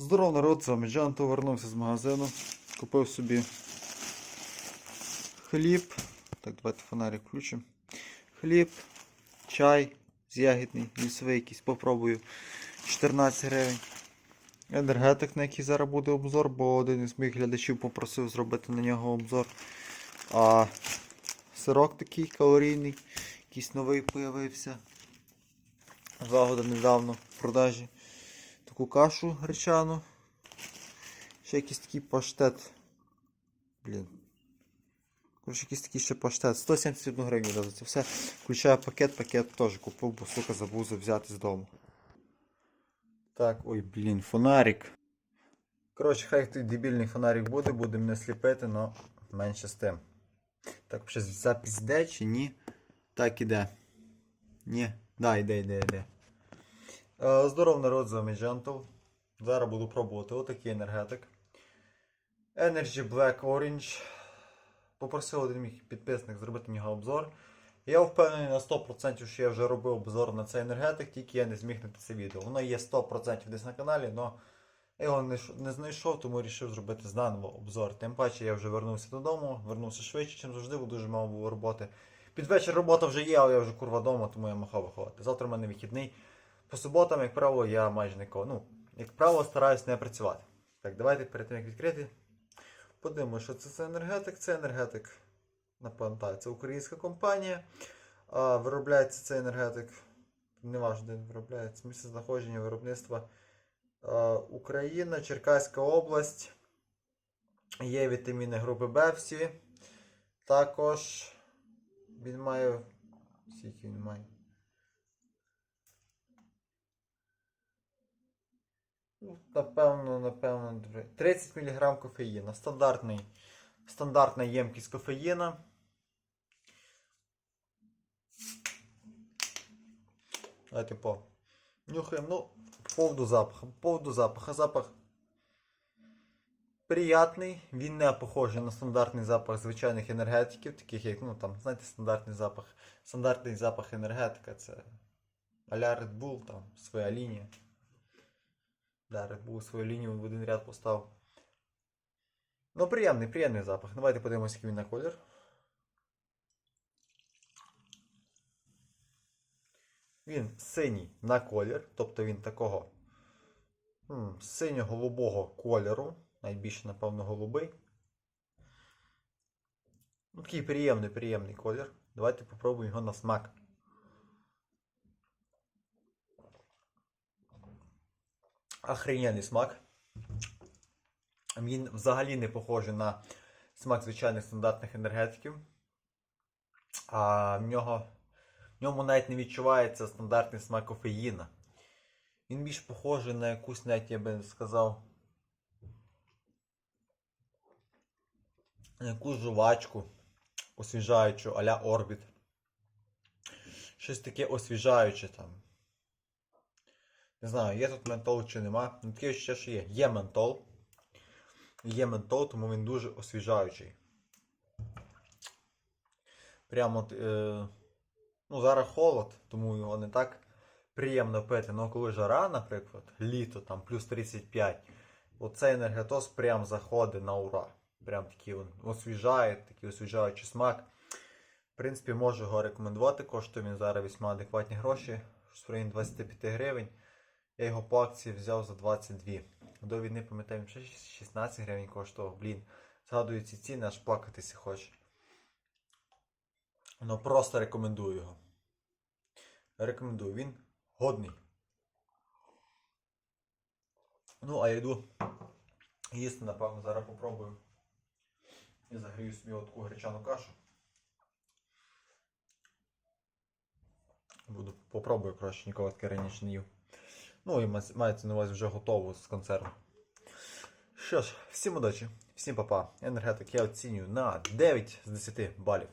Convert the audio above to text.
Здоров народ, вами Джан, повернувся з магазину. Купив собі хліб. Так, давайте фонарик включимо. Хліб, чай з лісовий якийсь, попробую. 14 гривень. Енергетик, на який зараз буде обзор, бо один із моїх глядачів попросив зробити на нього обзор. А сирок такий калорійний, якийсь новий появився. Загода недавно в продажі. Таку кашу гречану. Ще якийсь такий паштет. Блін. Коротше, якийсь такий ще паштет. 171 гривню за це все. Включаю пакет, пакет теж купив, бо сука забув взяти з дому. Так, ой, блін, фонарик. Коротше, хай той дебільний фонарик буде, буде мене сліпити, но менше з тим. Так, ще запись йде чи ні? Так, іде. Ні. Да, йде, йде, йде. Е, Здоров народ, з вами Gentle. Зараз буду пробувати отакий енергетик. Energy Black Orange. Попросив один мій підписник зробити на нього обзор. Я впевнений на 100%, що я вже робив обзор на цей енергетик, тільки я не зміг знайти це відео. Воно є 100% десь на каналі, але його не, знайшов, тому вирішив зробити заново обзор. Тим паче я вже вернувся додому, вернувся швидше, ніж завжди, бо дуже мало було роботи. Під вечір робота вже є, але я вже курва вдома, тому я махав виходити. Завтра в мене вихідний. По суботам, як правило, я майже нікого. Ну, як правило, стараюсь не працювати. Так, давайте перед тим як відкрити. Подивимося, що це за енергетик. Це енергетик. Напевно, так, це українська компанія. А, виробляється цей енергетик. Неважно, де він виробляється. Місце знаходження виробництва. А, Україна, Черкаська область. Є вітаміни групи Б всі. Також він має. Скільки він має? Напевно, напевно, 30 мг кофеїна. Стандартний, стандартна ємкість кофеїна. Давайте по. Нюхаємо, ну, по поводу запаху. По поводу запаху. Запах приятний. Він не похожий на стандартний запах звичайних енергетиків, таких як, ну там, знаєте, стандартний запах. Стандартний запах енергетика це а-ля Red Bull, там, своя лінія. Да, Red Bull свою лінію в один ряд поставив. Ну, приємний, приємний запах. Давайте подивимося, який він на колір. Він синій на колір, тобто він такого синьо-голубого кольору. Найбільше, напевно, голубий. Ну, такий приємний, приємний колір. Давайте попробуємо його на смак. Охрененний смак. Він взагалі не похожий на смак звичайних стандартних енергетиків. А в нього в ньому навіть не відчувається стандартний смак кофеїна. Він більш похожий на якусь, навіть я би сказав, на якусь жувачку освіжаючу а-ля Орбіт. Щось таке освіжаюче там. Не знаю, є тут ментол чи нема. Ну таке ще що є. Є ментол. Є ментол, тому він дуже освіжаючий. Прямо е, ну, зараз холод, тому його не так приємно пити. Ну коли жара, наприклад, літо там плюс 35, оцей енергетос прям заходить на ура. Прям такий він освіжає, такий освіжаючий смак. В принципі, можу його рекомендувати. Коштує він зараз весьма адекватні гроші, в районі 25 гривень. Я його по акції взяв за 22. До війни, пам'ятаю, ще 16 гривень коштував. Блін, згадую ці ціни, аж плакатися хоче. Ну просто рекомендую його. Рекомендую, він годний. Ну, а я йду їсти, напевно, зараз попробую. І загрію собі таку гречану кашу. Буду попробую краще, ніколи таке раніше не їв. Ну і мається на увазі вже готову з консерву. Що ж, всім удачі, всім папа. Енергетик я оцінюю на 9 з 10 балів.